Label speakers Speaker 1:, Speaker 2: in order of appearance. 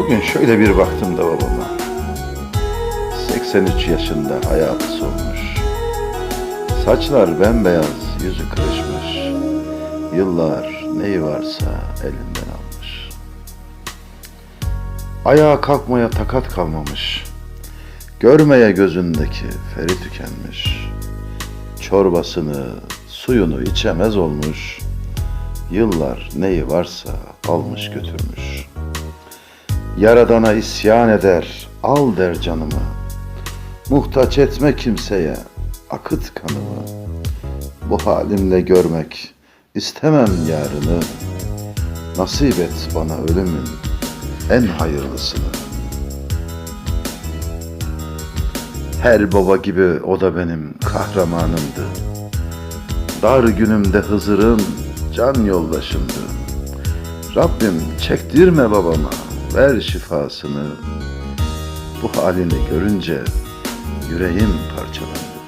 Speaker 1: Bugün şöyle bir baktım da babama. 83 yaşında hayatı solmuş. Saçlar bembeyaz, yüzü kırışmış. Yıllar neyi varsa elinden almış. Ayağa kalkmaya takat kalmamış. Görmeye gözündeki feri tükenmiş. Çorbasını, suyunu içemez olmuş. Yıllar neyi varsa almış götürmüş. Yaradana isyan eder, al der canımı. Muhtaç etme kimseye, akıt kanımı. Bu halimle görmek istemem yarını. Nasip et bana ölümün en hayırlısını. Her baba gibi o da benim kahramanımdı. Dar günümde Hızır'ım can yoldaşımdı. Rabbim çektirme babama, ver şifasını. Bu halini görünce yüreğim parçalandı.